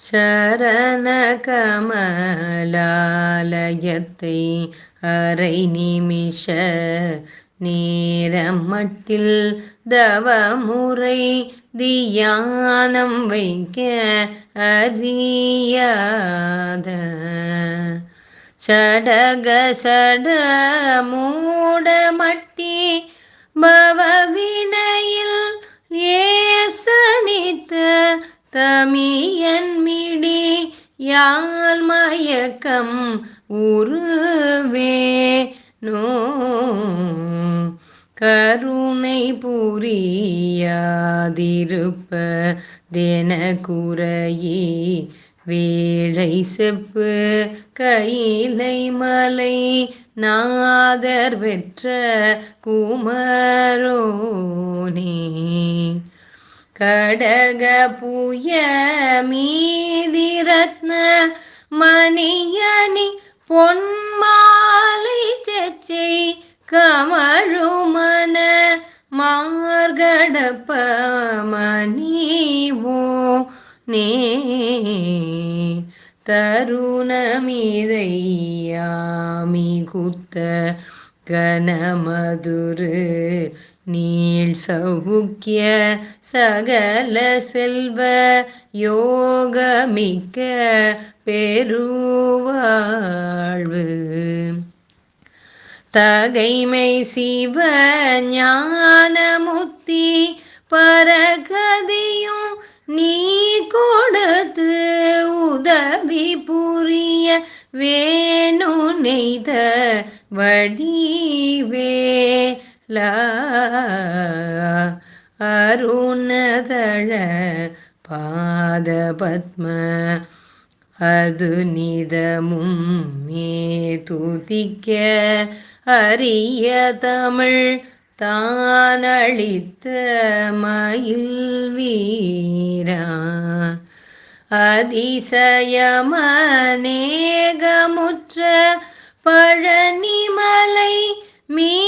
சரண கமலாலயத்தை அரை நிமிஷ நேரம் மட்டில் தவமுறை தியானம் வைக்க அறியாத சடக சட மூட மட்டி பவவினையில் ஏசனித்த தமிய யாழ் மயக்கம் உருவே நோ. கருணை புரியாதிருப்ப தென குறையே. வேளை செப்பு கையிலை மலை நாதர் பெற்ற குமரோனே. கடக புய மீதி ரத்ன மணியணி பொன்மாலை செச்சை கமழுமன மார்கடப்ப மணிவோ நே தருணமிதையாமி குத்த கனமதுரு நீள் சௌக்கிய சகல செல்வ யோகமிக்க பெருவாழ்வு. தகைமை சிவ ஞானமுத்தி பரகதியும் நீ கொடுத்து உதவி புரிய வேணு நெய்த வடிவே. அருணதழ பாத பத்ம அது நிதமும் மே துதிக்க அரிய தமிழ் தானளித்த மயில் வீரா. அதிசயமநேகமுற்ற பழனிமலை மீ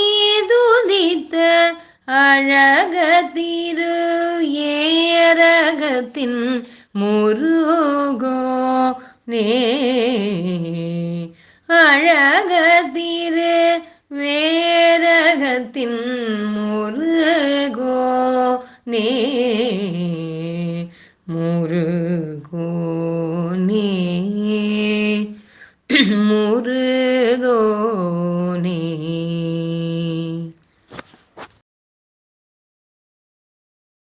உலகத்தின் முருகோ நே. அழகதிரு வேரகத்தின் முருகோ நே.